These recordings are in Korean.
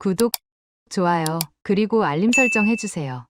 구독, 좋아요, 그리고 알림 설정 해주세요.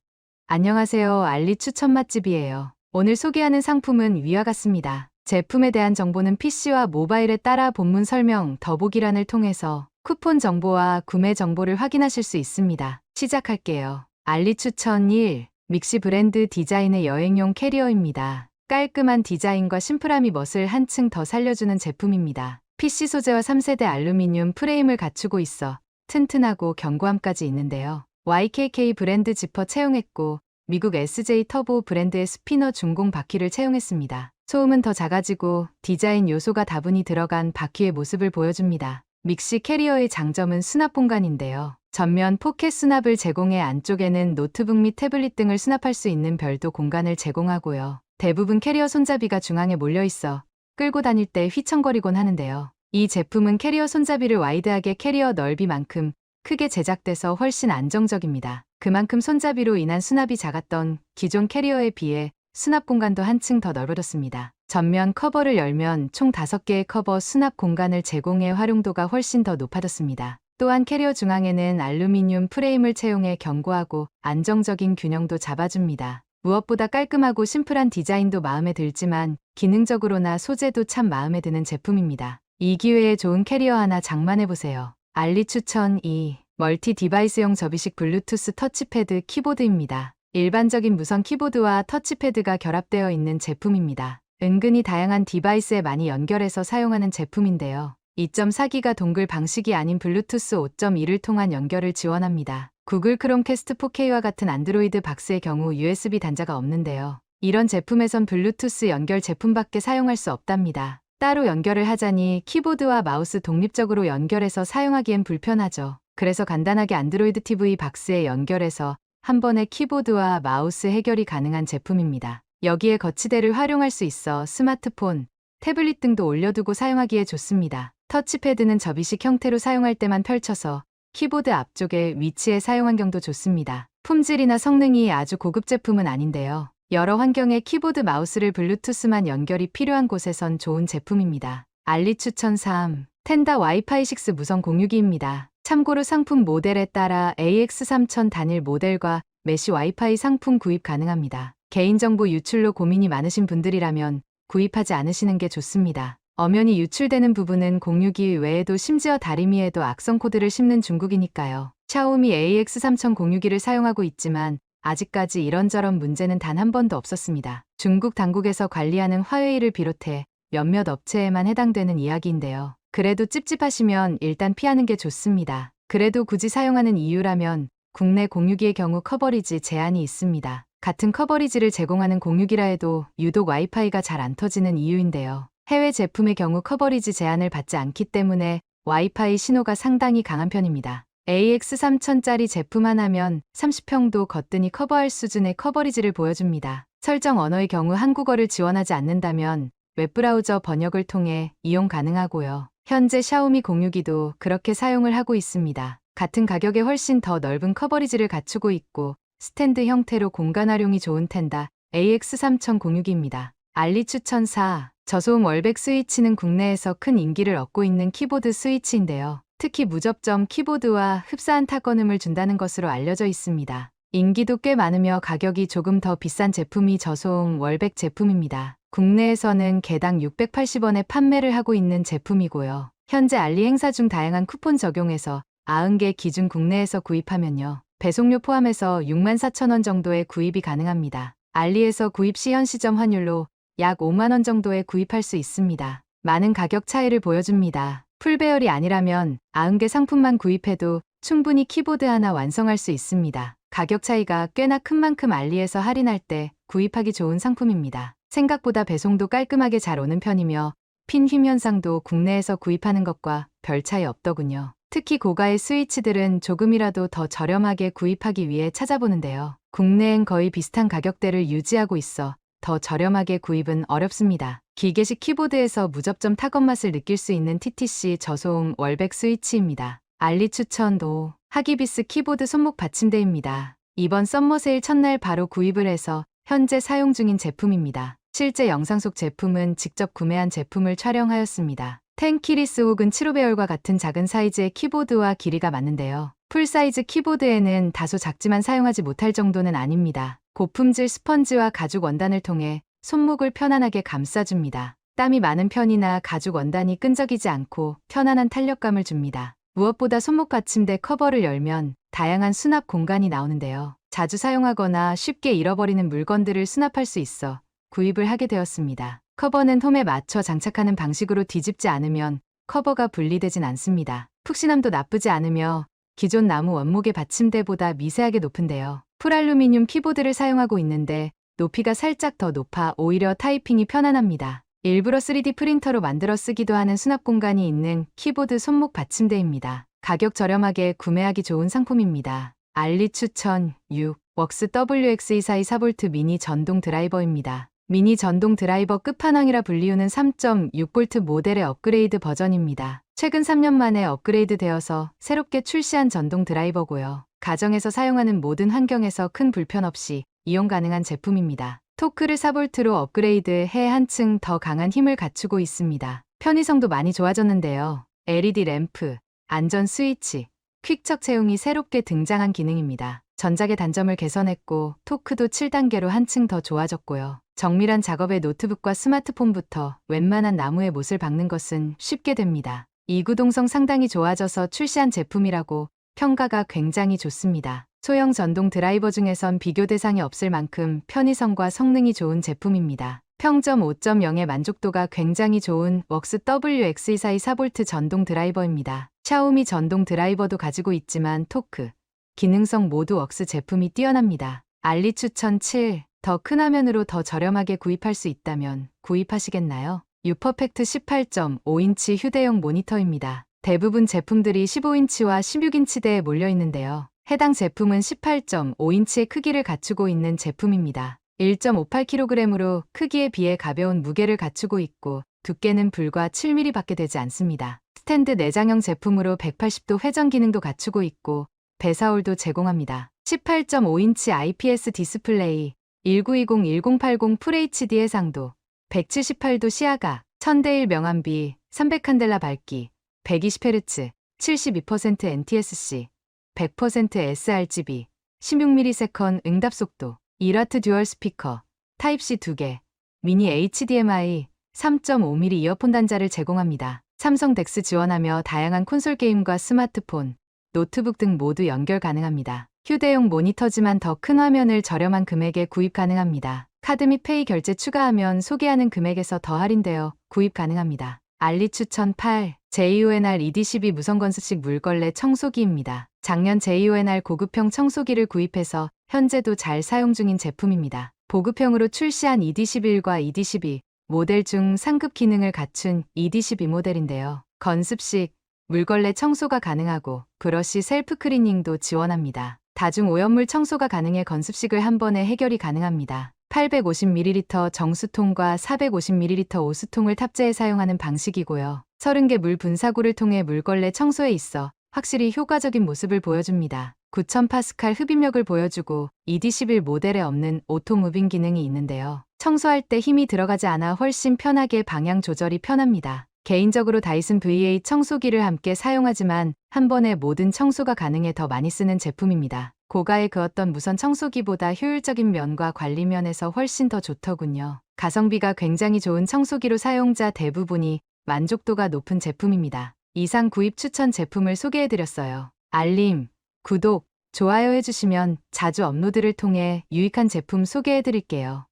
안녕하세요. 알리 추천 맛집이에요. 오늘 소개하는 상품은 위와 같습니다. 제품에 대한 정보는 PC와 모바일에 따라 본문 설명 더보기란을 통해서 쿠폰 정보와 구매 정보를 확인하실 수 있습니다. 시작할게요. 알리 추천 1. 믹시 브랜드 디자인의 여행용 캐리어입니다. 깔끔한 디자인과 심플함이 멋을 한층 더 살려주는 제품입니다. PC 소재와 3세대 알루미늄 프레임을 갖추고 있어 튼튼하고 견고함까지 있는데요. YKK 브랜드 지퍼 채용했고 미국 SJ 터보 브랜드의 스피너 중공 바퀴를 채용했습니다. 소음은 더 작아지고 디자인 요소가 다분히 들어간 바퀴의 모습을 보여줍니다. 믹시 캐리어의 장점은 수납 공간인데요. 전면 포켓 수납을 제공해 안쪽에는 노트북 및 태블릿 등을 수납할 수 있는 별도 공간을 제공하고요. 대부분 캐리어 손잡이가 중앙에 몰려 있어 끌고 다닐 때 휘청거리곤 하는데요. 이 제품은 캐리어 손잡이를 와이드하게 캐리어 넓이만큼 크게 제작돼서 훨씬 안정적입니다. 그만큼 손잡이로 인한 수납이 작았던 기존 캐리어에 비해 수납 공간도 한층 더 넓어졌습니다. 전면 커버를 열면 총 5개의 커버 수납 공간을 제공해 활용도가 훨씬 더 높아졌습니다. 또한 캐리어 중앙에는 알루미늄 프레임을 채용해 견고하고 안정적인 균형도 잡아줍니다. 무엇보다 깔끔하고 심플한 디자인도 마음에 들지만 기능적으로나 소재도 참 마음에 드는 제품입니다. 이 기회에 좋은 캐리어 하나 장만해보세요. 알리 추천 2. 멀티 디바이스용 접이식 블루투스 터치패드 키보드입니다. 일반적인 무선 키보드와 터치패드가 결합되어 있는 제품입니다. 은근히 다양한 디바이스에 많이 연결해서 사용하는 제품인데요. 2.4기가 동글 방식이 아닌 블루투스 5.1을 통한 연결을 지원합니다. 구글 크롬캐스트 4K와 같은 안드로이드 박스의 경우 USB 단자가 없는데요. 이런 제품에선 블루투스 연결 제품밖에 사용할 수 없답니다. 따로 연결을 하자니 키보드와 마우스 독립적으로 연결해서 사용하기엔 불편하죠. 그래서 간단하게 안드로이드 TV 박스에 연결해서 한 번에 키보드와 마우스 해결이 가능한 제품입니다. 여기에 거치대를 활용할 수 있어 스마트폰, 태블릿 등도 올려두고 사용하기에 좋습니다. 터치패드는 접이식 형태로 사용할 때만 펼쳐서 키보드 앞쪽에 위치해 사용 환경도 좋습니다. 품질이나 성능이 아주 고급 제품은 아닌데요. 여러 환경의 키보드 마우스를 블루투스만 연결이 필요한 곳에선 좋은 제품입니다. 알리 추천 3. 텐다 와이파이 6 무선 공유기입니다. 참고로 상품 모델에 따라 AX3000 단일 모델과 메시 와이파이 상품 구입 가능합니다. 개인정보 유출로 고민이 많으신 분들이라면 구입하지 않으시는 게 좋습니다. 엄연히 유출되는 부분은 공유기 외에도 심지어 다리미에도 악성 코드를 심는 중국이니까요. 샤오미 AX3000 공유기를 사용하고 있지만 아직까지 이런저런 문제는 단 한 번도 없었습니다. 중국 당국에서 관리하는 화웨이를 비롯해 몇몇 업체에만 해당되는 이야기인데요. 그래도 찝찝하시면 일단 피하는 게 좋습니다. 그래도 굳이 사용하는 이유라면 국내 공유기의 경우 커버리지 제한이 있습니다. 같은 커버리지를 제공하는 공유기라 해도 유독 와이파이가 잘 안 터지는 이유인데요. 해외 제품의 경우 커버리지 제한을 받지 않기 때문에 와이파이 신호가 상당히 강한 편입니다. AX3000짜리 제품 하나면 30평도 거뜬히 커버할 수준의 커버리지를 보여줍니다. 설정 언어의 경우 한국어를 지원하지 않는다면 웹브라우저 번역을 통해 이용 가능하고요. 현재 샤오미 공유기도 그렇게 사용을 하고 있습니다. 같은 가격에 훨씬 더 넓은 커버리지를 갖추고 있고 스탠드 형태로 공간 활용이 좋은 텐다 AX3000 공유기입니다. 알리 추천 4. 저소음 월백 스위치는 국내에서 큰 인기를 얻고 있는 키보드 스위치인데요. 특히 무접점 키보드와 흡사한 타건음을 준다는 것으로 알려져 있습니다. 인기도 꽤 많으며 가격이 조금 더 비싼 제품이 저소음 월백 제품입니다. 국내에서는 개당 680원에 판매를 하고 있는 제품이고요. 현재 알리 행사 중 다양한 쿠폰 적용해서 90개 기준 국내에서 구입하면요. 배송료 포함해서 64,000원 정도의 구입이 가능합니다. 알리에서 구입 시 현시점 환율로 약 5만원 정도에 구입할 수 있습니다. 많은 가격 차이를 보여줍니다. 풀배열이 아니라면 90개 상품만 구입해도 충분히 키보드 하나 완성할 수 있습니다. 가격 차이가 꽤나 큰 만큼 알리에서 할인할 때 구입하기 좋은 상품입니다. 생각보다 배송도 깔끔하게 잘 오는 편이며 핀휨 현상도 국내에서 구입하는 것과 별 차이 없더군요. 특히 고가의 스위치들은 조금이라도 더 저렴하게 구입하기 위해 찾아보는데요. 국내엔 거의 비슷한 가격대를 유지하고 있어 더 저렴하게 구입은 어렵습니다. 기계식 키보드에서 무접점 타건 맛을 느낄 수 있는 TTC 저소음 월백 스위치입니다. 알리 추천도 하기비스 키보드 손목 받침대입니다. 이번 썸머 세일 첫날 바로 구입을 해서 현재 사용 중인 제품입니다. 실제 영상 속 제품은 직접 구매한 제품을 촬영하였습니다. 텐키리스 혹은 7호배열과 같은 작은 사이즈의 키보드와 길이가 맞는데요. 풀사이즈 키보드에는 다소 작지만 사용하지 못할 정도는 아닙니다. 고품질 스펀지와 가죽 원단을 통해 손목을 편안하게 감싸줍니다. 땀이 많은 편이나 가죽 원단이 끈적이지 않고 편안한 탄력감을 줍니다. 무엇보다 손목 받침대 커버를 열면 다양한 수납 공간이 나오는데요. 자주 사용하거나 쉽게 잃어버리는 물건들을 수납할 수 있어 구입을 하게 되었습니다. 커버는 홈에 맞춰 장착하는 방식으로 뒤집지 않으면 커버가 분리되진 않습니다. 푹신함도 나쁘지 않으며 기존 나무 원목의 받침대보다 미세하게 높은데요. 풀알루미늄 키보드를 사용하고 있는데 높이가 살짝 더 높아 오히려 타이핑이 편안합니다. 일부러 3D 프린터로 만들어 쓰기도 하는 수납 공간이 있는 키보드 손목 받침대입니다. 가격 저렴하게 구매하기 좋은 상품입니다. 알리 추천 6 웍스 WX242 4V 미니 전동 드라이버입니다. 미니 전동 드라이버 끝판왕이라 불리우는 3.6V 모델의 업그레이드 버전입니다. 최근 3년 만에 업그레이드 되어서 새롭게 출시한 전동 드라이버고요. 가정에서 사용하는 모든 환경에서 큰 불편 없이 이용 가능한 제품입니다. 토크를 4V로 업그레이드해 한층 더 강한 힘을 갖추고 있습니다. 편의성도 많이 좋아졌는데요. LED 램프, 안전 스위치, 퀵척 채용이 새롭게 등장한 기능입니다. 전작의 단점을 개선했고 토크도 7단계로 한층 더 좋아졌고요. 정밀한 작업에 노트북과 스마트폰부터 웬만한 나무에 못을 박는 것은 쉽게 됩니다. 이구동성 상당히 좋아져서 출시한 제품이라고 평가가 굉장히 좋습니다. 소형 전동 드라이버 중에선 비교 대상이 없을 만큼 편의성과 성능이 좋은 제품입니다. 평점 5.0의 만족도가 굉장히 좋은 웍스 WX242 4V 전동 드라이버입니다. 샤오미 전동 드라이버도 가지고 있지만 토크, 기능성 모두 웍스 제품이 뛰어납니다. 알리 추천 7. 더 큰 화면으로 더 저렴하게 구입할 수 있다면 구입하시겠나요? 유퍼펙트 18.5인치 휴대용 모니터입니다. 대부분 제품들이 15인치와 16인치대에 몰려 있는데요. 해당 제품은 18.5인치의 크기를 갖추고 있는 제품입니다. 1.58kg으로 크기에 비해 가벼운 무게를 갖추고 있고 두께는 불과 7mm 밖에 되지 않습니다. 스탠드 내장형 제품으로 180도 회전 기능도 갖추고 있고 배사홀도 제공합니다. 18.5인치 IPS 디스플레이, 1920-1080 FHD 해상도, 178도 시야각, 1000대1 명암비, 300칸델라 밝기, 120Hz, 72% NTSC, 100% sRGB, 16ms 응답 속도, 1W 듀얼 스피커, 타입C 2개, 미니 HDMI, 3.5mm 이어폰 단자를 제공합니다. 삼성 덱스 지원하며 다양한 콘솔 게임과 스마트폰, 노트북 등 모두 연결 가능합니다. 휴대용 모니터지만 더 큰 화면을 저렴한 금액에 구입 가능합니다. 카드 및 페이 결제 추가하면 소개하는 금액에서 더 할인되어 구입 가능합니다. 알리 추천 8. JUNR ED12 무선건습식 물걸레 청소기입니다. 작년 JUNR 고급형 청소기를 구입해서 현재도 잘 사용 중인 제품입니다. 보급형으로 출시한 ED11과 ED12 모델 중 상급 기능을 갖춘 ED12 모델인데요. 건습식, 물걸레 청소가 가능하고 브러쉬 셀프 클리닝도 지원합니다. 다중 오염물 청소가 가능해 건습식을 한 번에 해결이 가능합니다. 850ml 정수통과 450ml 오수통을 탑재해 사용하는 방식이고요. 30개 물 분사구를 통해 물걸레 청소에 있어 확실히 효과적인 모습을 보여줍니다. 9000파스칼 흡입력을 보여주고 ED11 모델에 없는 오토 무빙 기능이 있는데요. 청소할 때 힘이 들어가지 않아 훨씬 편하게 방향 조절이 편합니다. 개인적으로 다이슨 VA 청소기를 함께 사용하지만 한 번에 모든 청소가 가능해 더 많이 쓰는 제품입니다. 고가의 그 어떤 무선 청소기보다 효율적인 면과 관리 면에서 훨씬 더 좋더군요. 가성비가 굉장히 좋은 청소기로 사용자 대부분이 만족도가 높은 제품입니다. 이상 구입 추천 제품을 소개해드렸어요. 알림, 구독, 좋아요 해주시면 자주 업로드를 통해 유익한 제품 소개해드릴게요.